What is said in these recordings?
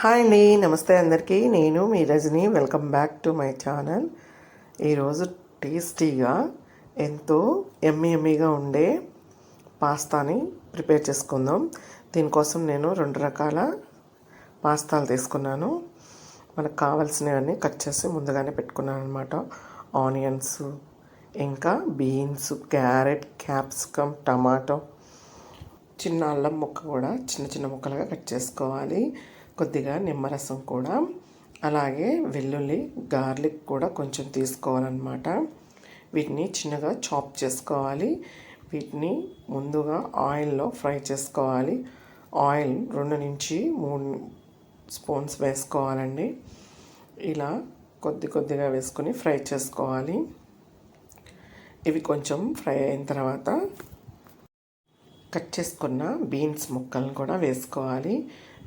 Hi అండి నమస్తే అందరికీ. నేను మీ Rajani. Welcome back to my channel ఈరోజు టేస్టీగా ఎంతో ఎమ్మి ఎమ్మిగా ఉండే పాస్తాని ప్రిపేర్ చేసుకుందాం. దీనికోసం నేను రెండు రకాల పాస్తాలు తీసుకున్నాను. మనకు కావాల్సినవన్నీ కట్ చేసి ముందుగానే పెట్టుకున్నాను అనమాట ఆనియన్స్ ఇంకా బీన్స్ క్యారెట్ క్యాప్సికమ్ టమాటో చిన్న అల్లం ముక్క కూడా చిన్న చిన్న ముక్కలుగా కట్ చేసుకోవాలి. కొద్దిగా నిమ్మరసం కూడా అలాగే వెల్లుల్లి గార్లిక్ కూడా కొంచెం తీసుకోవాలన్నమాట. వీటిని చిన్నగా చాప్ చేసుకోవాలి. వీటిని ముందుగా ఆయిల్లో ఫ్రై చేసుకోవాలి. ఆయిల్ రెండు నుంచి మూడు స్పూన్స్ వేసుకోవాలండి. ఇలా కొద్ది కొద్దిగా వేసుకొని ఫ్రై చేసుకోవాలి. ఇవి కొంచెం ఫ్రై అయిన తర్వాత కట్ చేసుకున్న బీన్స్ ముక్కలను కూడా వేసుకోవాలి.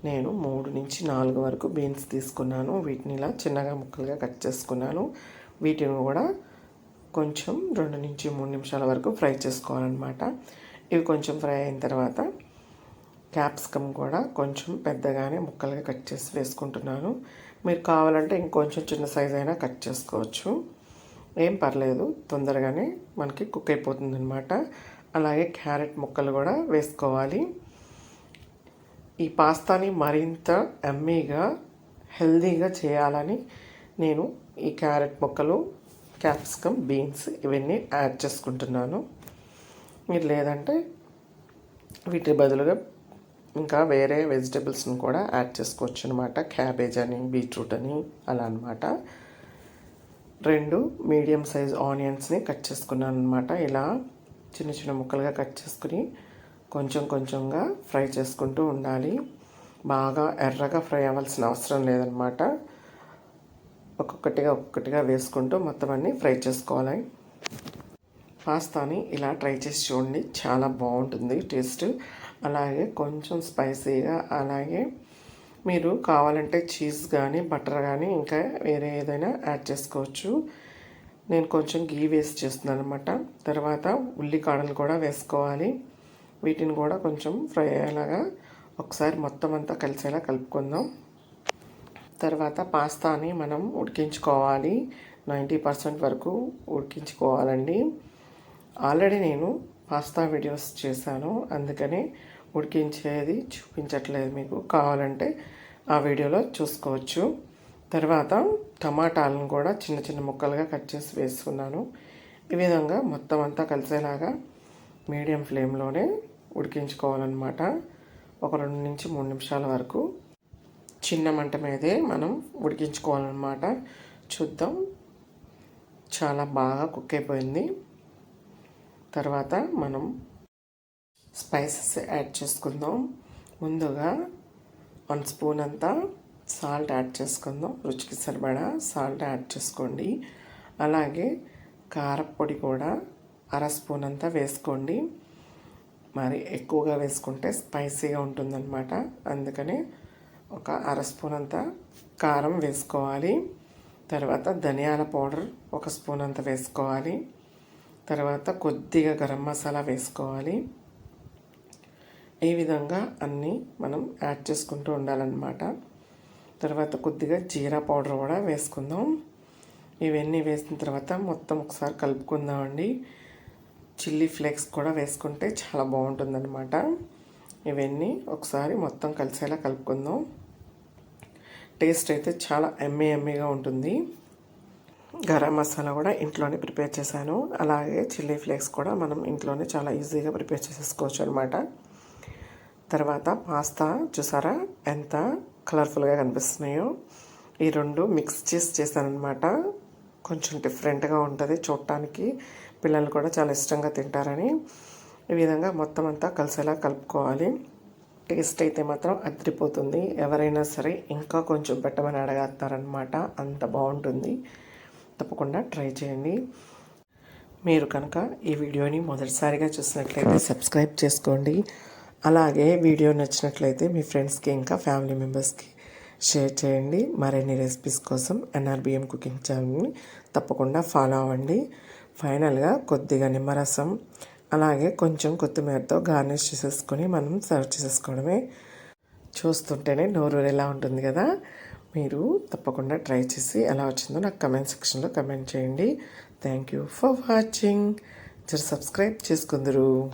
నేను మూడు నుంచి నాలుగు వరకు బీన్స్ తీసుకున్నాను. వీటిని ఇలా చిన్నగా ముక్కలుగా కట్ చేసుకున్నాను. వీటిని కూడా కొంచెం రెండు నుంచి మూడు నిమిషాల వరకు ఫ్రై చేసుకోవాలన్నమాట. ఇవి కొంచెం ఫ్రై అయిన తర్వాత క్యాప్సికమ్ కూడా కొంచెం పెద్దగానే ముక్కలుగా కట్ చేసి వేసుకుంటున్నాను. మీరు కావాలంటే ఇంకొంచెం చిన్న సైజ్ అయినా కట్ చేసుకోవచ్చు. ఏం పర్లేదు తొందరగానే మనకి కుక్ అయిపోతుంది అనమాట అలాగే క్యారెట్ ముక్కలు కూడా వేసుకోవాలి. ఈ పాస్తాని మరింత ఎమ్మీగా హెల్దీగా చేయాలని నేను ఈ క్యారెట్ ముక్కలు క్యాప్సికమ్ బీన్స్ ఇవన్నీ యాడ్ చేసుకుంటున్నాను. మీరు లేదంటే వీటి బదులుగా ఇంకా వేరే వెజిటేబుల్స్ని కూడా యాడ్ చేసుకోవచ్చు అనమాట క్యాబేజ్ అని బీట్రూట్ అని అలా అనమాట రెండు మీడియం సైజ్ ఆనియన్స్ని కట్ చేసుకున్నాను అనమాట ఇలా చిన్న చిన్న ముక్కలుగా కట్ చేసుకుని కొంచెం కొంచెంగా ఫ్రై చేసుకుంటూ ఉండాలి. బాగా ఎర్రగా ఫ్రై అవ్వాల్సిన అవసరం లేదనమాట. ఒక్కొక్కటిగా ఒక్కొక్కటిగా వేసుకుంటూ మొత్తం అన్నీ ఫ్రై చేసుకోవాలి. పాస్తాని ఇలా ట్రై చేసి చూడండి. చాలా బాగుంటుంది టేస్ట్. అలాగే కొంచెం స్పైసీగా అలాగే మీరు కావాలంటే చీజ్ కానీ బటర్ కానీ ఇంకా వేరే ఏదైనా యాడ్ చేసుకోవచ్చు. నేను కొంచెం గీ వేసి చేస్తున్నాను అనమాట తర్వాత ఉల్లికాడలు కూడా వేసుకోవాలి. వీటిని కూడా కొంచెం ఫ్రై అయ్యేలాగా ఒకసారి మొత్తం అంతా కలిసేలా కలుపుకుందాం. తర్వాత పాస్తాని మనం ఉడికించుకోవాలి. నైంటీ పర్సెంట్ వరకు ఉడికించుకోవాలండి. ఆల్రెడీ నేను పాస్తా వీడియోస్ చేశాను. అందుకని ఉడికించేది చూపించట్లేదు మీకు. కావాలంటే ఆ వీడియోలో చూసుకోవచ్చు. తర్వాత టమాటాలను కూడా చిన్న చిన్న ముక్కలుగా కట్ చేసి వేసుకున్నాను. ఈ విధంగా మొత్తం అంతా కలిసేలాగా మీడియం ఫ్లేమ్లోనే ఉడికించుకోవాలన్నమాట. ఒక రెండు నుంచి మూడు నిమిషాల వరకు చిన్న మంట మీదే మనం ఉడికించుకోవాలన్నమాట. చూద్దాం. చాలా బాగా కుక్ అయిపోయింది. తర్వాత మనం స్పైసెస్ యాడ్ చేసుకుందాం. ముందుగా వన్ స్పూన్ అంతా సాల్ట్ యాడ్ చేసుకుందాం. రుచికి సరిపడా సాల్ట్ యాడ్ చేసుకోండి. అలాగే కారపొడి కూడా అర స్పూన్ అంతా వేసుకోండి. మరి ఎక్కువగా వేసుకుంటే స్పైసీగా ఉంటుందన్నమాట. అందుకని ఒక అర స్పూన్ అంతా కారం వేసుకోవాలి. తర్వాత ధనియాల పౌడర్ ఒక స్పూన్ అంత వేసుకోవాలి. తర్వాత కొద్దిగా గరం మసాలా వేసుకోవాలి. ఈ విధంగా అన్నీ మనం యాడ్ చేసుకుంటూ ఉండాలన్నమాట. తర్వాత కొద్దిగా జీరా పౌడర్ కూడా వేసుకుందాం. ఇవన్నీ వేసిన తర్వాత మొత్తం ఒకసారి కలుపుకుందామండి. చిల్లీ ఫ్లేక్స్ కూడా వేసుకుంటే చాలా బాగుంటుందన్నమాట. ఇవన్నీ ఒకసారి మొత్తం కలిసేలా కలుపుకుందాం. టేస్ట్ అయితే చాలా ఎమ్మె ఎమ్మెగా ఉంటుంది. గరం మసాలా కూడా ఇంట్లోనే ప్రిపేర్ చేశాను. అలాగే చిల్లీ ఫ్లేక్స్ కూడా మనం ఇంట్లోనే చాలా ఈజీగా ప్రిపేర్ చేసేసుకోవచ్చు అనమాట తర్వాత పాస్తా చూసారా? ఎంత కలర్ఫుల్గా కనిపిస్తున్నాయో. ఈ రెండు మిక్స్ చేసి చేశానమాట కొంచెం డిఫరెంట్గా ఉంటుంది చూడటానికి. పిల్లలు కూడా చాలా ఇష్టంగా తింటారని ఈ విధంగా మొత్తం అంతా కలిసేలా కలుపుకోవాలి. టేస్ట్ అయితే మాత్రం అదిరిపోతుంది. ఎవరైనా సరే ఇంకా కొంచెం పెట్టమని అడగస్తారనమాట అంత బాగుంటుంది. తప్పకుండా ట్రై చేయండి. మీరు కనుక ఈ వీడియోని మొదటిసారిగా చూసినట్లయితే సబ్స్క్రైబ్ చేసుకోండి. అలాగే వీడియో నచ్చినట్లయితే మీ ఫ్రెండ్స్కి ఇంకా ఫ్యామిలీ మెంబర్స్కి షేర్ చేయండి. మరిన్ని రెసిపీస్ కోసం ఎన్ఆర్బిఎం కుకింగ్ ఛానల్ని తప్పకుండా ఫాలో అవ్వండి. ఫైనల్గా కొద్దిగా నిమ్మరసం అలాగే కొంచెం కొత్తిమీరతో గార్నిష్ చేసేసుకొని మనం సర్వ్ చేసేసుకోవడమే. చూస్తుంటేనే నోరు ఎలా ఉంటుంది కదా? మీరు తప్పకుండా ట్రై చేసి ఎలా వచ్చిందో నాకు కమెంట్ సెక్షన్లో కమెంట్ చేయండి. Thank you for watching. జర సబ్స్క్రైబ్ చేసుకుందరు.